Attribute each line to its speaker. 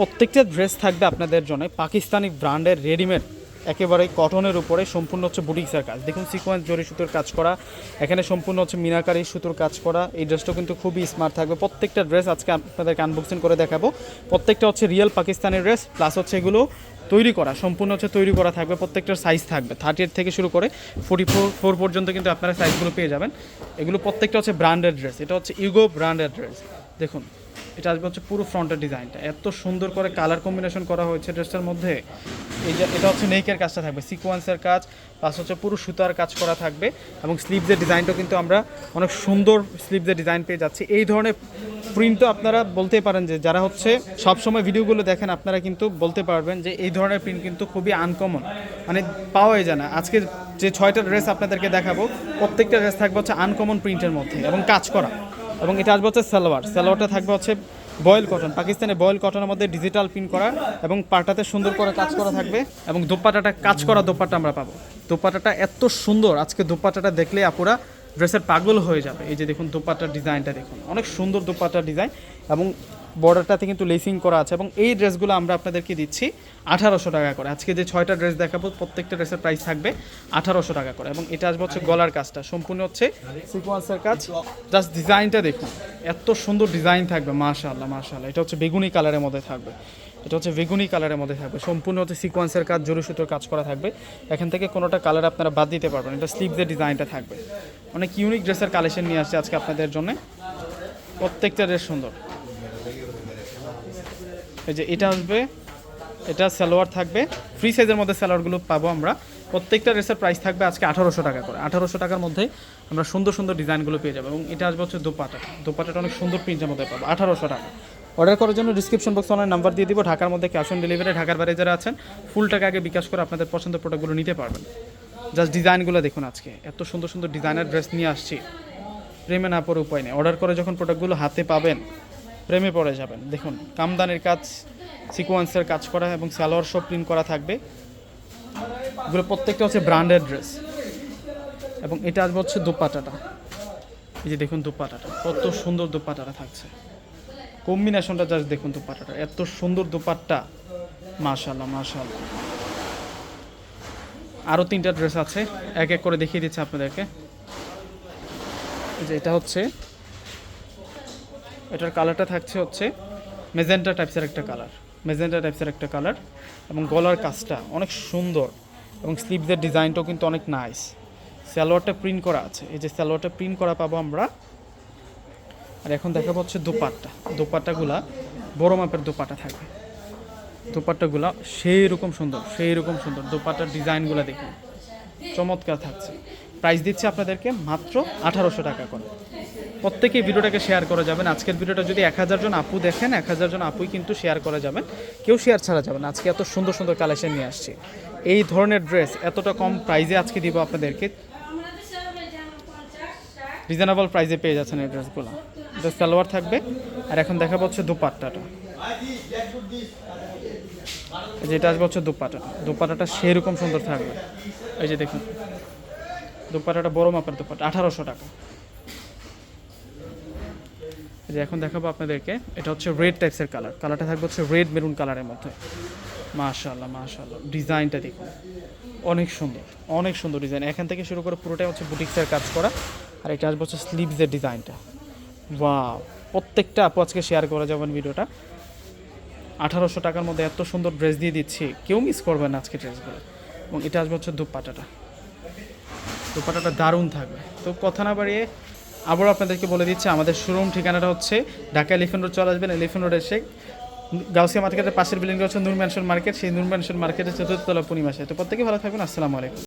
Speaker 1: প্রত্যেকটা ড্রেস থাকবে আপনাদের জন্য। পাকিস্তানি ব্র্যান্ডের রেডিমেড একেবারে কটনের উপরে সম্পূর্ণ হচ্ছে বুটিক্সের কাজ। দেখুন সিকোয়েন্স জরি সুতোর কাজ করা, এখানে সম্পূর্ণ হচ্ছে মিনাকারি সুতোর কাজ করা। এই ড্রেসটা কিন্তু খুবই স্মার্ট থাকবে। প্রত্যেকটা ড্রেস আজকে আপনাদেরকে আনবক্সিং করে দেখাবো। প্রত্যেকটা হচ্ছে রিয়েল পাকিস্তানি ড্রেস প্লাস হচ্ছে এগুলো তৈরি করা, সম্পূর্ণ হচ্ছে তৈরি করা থাকবে। প্রত্যেকটার সাইজ থাকবে। থার্টি এইট থেকে শুরু করে ফোর্টি ফোর ফোর পর্যন্ত কিন্তু আপনারা সাইজগুলো পেয়ে যাবেন। এগুলো প্রত্যেকটা হচ্ছে ব্র্যান্ডেড ড্রেস এটা হচ্ছে ইগো ব্র্যান্ডেড ড্রেস দেখুন। এটা আসবে হচ্ছে পুরো ফ্রন্টের ডিজাইনটা। এত সুন্দর করে কালার কম্বিনেশন করা হয়েছে ড্রেসটার মধ্যে। এই যে, এটা হচ্ছে নেকের কাজটা থাকবে, সিকোয়েন্সের কাজ প্লাস হচ্ছে পুরো সুতার কাজ করা থাকবে এবং স্লিভসের ডিজাইনটাও কিন্তু আমরা অনেক সুন্দর স্লিভসের ডিজাইন পেয়ে যাচ্ছি। এই ধরনের প্রিন্ট তো আপনারা বলতে পারেন যে, যারা হচ্ছে সবসময় ভিডিওগুলো দেখেন, আপনারা কিন্তু বলতে পারবেন যে, এই ধরনের প্রিন্ট কিন্তু খুবই আনকমন মানে পাওয়াই যায় না। আজকে যে ছয়টা ড্রেস আপনাদেরকে দেখাবো, প্রত্যেকটা ড্রেস থাকবে হচ্ছে আনকমন প্রিন্টের মধ্যে এবং কাজ করা। এবং এটা আসবে হচ্ছে সালোয়ার। সালোয়ারটা থাকবে হচ্ছে বয়েল কটন। পাকিস্তানে বয়েল কটনের মধ্যে ডিজিটাল প্রিন্ট করা এবং পাটাতে সুন্দর করে কাজ করা থাকবে এবং দোপাটাটা, কাজ করা দোপাটা আমরা পাবো। দোপাটাটা এত সুন্দর, আজকে দোপাটাটা দেখলে আপুরা ড্রেসের পাগল হয়ে যাবে। এই যে দেখুন দোপাটার ডিজাইনটা দেখুন। অনেক সুন্দর দোপাটার ডিজাইন এবং বর্ডারটাতে কিন্তু লেসিং করা আছে এবং এই ড্রেসগুলো আমরা আপনাদেরকে দিচ্ছি আঠারোশো টাকা করে। আজকে যে ছয়টা ড্রেস দেখাবো প্রত্যেকটা ড্রেসের প্রাইস থাকবে আঠারোশো টাকা করে এবং এটা আসবে হচ্ছে গলার কাজটা। সম্পূর্ণ হচ্ছে সিকোয়েন্সের কাজ। জাস্ট ডিজাইনটা দেখুন। এত সুন্দর ডিজাইন থাকবে মাশাআল্লাহ মাশাআল্লাহ। এটা হচ্ছে বেগুনি কালারের মধ্যে থাকবে। এটা হচ্ছে বেগুনি কালারের মধ্যে থাকবে। সম্পূর্ণ হচ্ছে সিকোয়েন্সের কাজ জরি সুতোর কাজ করা থাকবে। এখান থেকে কোনোটা কালার আপনারা বাদ দিতে পারবেন। এটা স্লিভসের ডিজাইনটা থাকবে। অনেক ইউনিক ড্রেসের কালেকশন নিয়ে আসছে আজকে আপনাদের জন্য। প্রত্যেকটা ড্রেস সুন্দর। এই যে এটা আসবে, এটা সালোয়ার থাকবে। ফ্রি সাইজের মধ্যে সালোয়ারগুলো পাবো আমরা। প্রত্যেকটা ড্রেসের প্রাইস থাকবে আজকে আঠারোশো টাকা করে। আঠারোশো টাকার মধ্যেই আমরা সুন্দর সুন্দর ডিজাইনগুলো পেয়ে যাব এবং এটা আসবে হচ্ছে দোপাটা। দোপাটাটা অনেক সুন্দর প্রিন্টের মধ্যে পাবো। আঠারোশো টাকা। অর্ডার করার জন্য ডিসক্রিপশন বক্সে অনলাইন নাম্বার দিয়ে দিব। ঢাকার মধ্যে ক্যাশ অন ডেলিভারি ঢাকার বাইরে যারা আছেন ফুল টাকা আগে বিকাশ করে আপনাদের পছন্দের প্রোডাক্টগুলো নিতে পারবেন। জাস্ট ডিজাইনগুলো দেখুন আজকে। এত সুন্দর সুন্দর ডিজাইনের ড্রেস নিয়ে আসছি। প্রেমে না পড়ে উপায় নেই। অর্ডার করে যখন প্রোডাক্টগুলো হাতে পাবেন প্রেমে পড়ে যাবেন। দেখুন, কামদানের কাজ, সিকোয়েন্সের কাজ করা এবং সালোয়ার সব প্রিন্ট করা থাকবে। এগুলো প্রত্যেকটা হচ্ছে ব্র্যান্ডেড ড্রেস এবং এটা আসবে হচ্ছে দোপাটাটা। এই যে দেখুন দোপাটাটা, কত সুন্দর দোপাটাটা থাকছে। কম্বিনেশনটা জাস্ট দেখুন দোপাটাটা। এত সুন্দর দোপাট্টা। মাশাল্লাহ মাশাল্লাহ আরও তিনটা ড্রেস আছে। এক এক করে দেখিয়ে দিচ্ছে আপনাদেরকে। এই যে এটা হচ্ছে এটার কালারটা থাকছে হচ্ছে মেজেন্টা টাইপসের একটা কালার। মেজেন্টা টাইপসের একটা কালার এবং গলার কাজটা অনেক সুন্দর এবং স্লিভসের ডিজাইনটাও কিন্তু অনেক নাইস স্যালোয়ারটা প্রিন্ট করা আছে। এই যে সালোয়ারটা প্রিন্ট করা পাবো আমরা। আর এখন দেখাবো হচ্ছে দোপাট্টা। দোপাট্টাগুলা বড় মাপের দোপাট্টা থাকবে। দোপাট্টাগুলা সেই রকম সুন্দর সেই রকম সুন্দর। দোপাট্টার ডিজাইনগুলো দেখুন। চমৎকার থাকছে। প্রাইস দিচ্ছে আপনাদেরকে মাত্র আঠারোশো টাকা করে। প্রত্যেকেই ভিডিওটাকে শেয়ার করে যাবেন আজকের ভিডিওটা যদি এক হাজার জন আপু দেখেন, এক হাজার জন আপুই কিন্তু শেয়ার করে যাবেন। কেউ শেয়ার ছাড়া যাবেন আজকে এত সুন্দর সুন্দর কালেকশন নিয়ে আসছি। এই ধরনের ড্রেস এতটা কম প্রাইজে আজকে দিব আপনাদেরকে। রিজনেবল প্রাইসে পেয়ে যাচ্ছেন এই ড্রেসগুলো এটা সালোয়ার থাকবে। আর এখন দেখা হচ্ছে দুপাট্টাটা। এই যে এটা আসবে হচ্ছে দুপাট্টাটা দুপাট্টাটা সেরকম সুন্দর থাকবে। এই যে দেখুন। দুপাট্টাটা বড় মাপের দুপাট্টা আঠারোশো টাকা। যে এখন দেখাবো আপনাদেরকে, এটা হচ্ছে রেড টাইপসের কালার কালারটা থাকবে হচ্ছে রেড মেরুন কালারের মধ্যে। মাশাল্লাহ মাশাল্লাহ ডিজাইনটা দেখুন। অনেক সুন্দর অনেক সুন্দর ডিজাইন। এখান থেকে শুরু করে পুরোটাই হচ্ছে বুটিক্সের কাজ করা। আর এটা আসবে হচ্ছে স্লিভসের ডিজাইনটা। বা প্রত্যেকটা আপু আজকে শেয়ার করা যাবেন ভিডিওটা। আঠারোশো টাকার মধ্যে এত সুন্দর ড্রেস দিয়ে দিচ্ছি, কেউ মিস করবেন আজকে ড্রেসগুলো এবং এটা আসবে হচ্ছে দুপাটাটা। দুপাটাটা দারুণ থাকবে। তো কথা না বাড়িয়ে আবারও আপনাদেরকে বলে দিচ্ছি, আমাদের শোরুম ঠিকানাটা হচ্ছে ঢাকা এলিফেন্ট রোড চলে আসবেন এলিফেন্ট রোড এসে গাউসিয়া মার্কেটের পাশের বিল্ডিংটা হচ্ছে নূর মার্কেট, সেই নূর ম্যানশন মার্কেটের চতুর্থ তলা পূর্ণিমাসে তো প্রত্যেকে ভালো থাকবেন, আসসালামু আলাইকুম।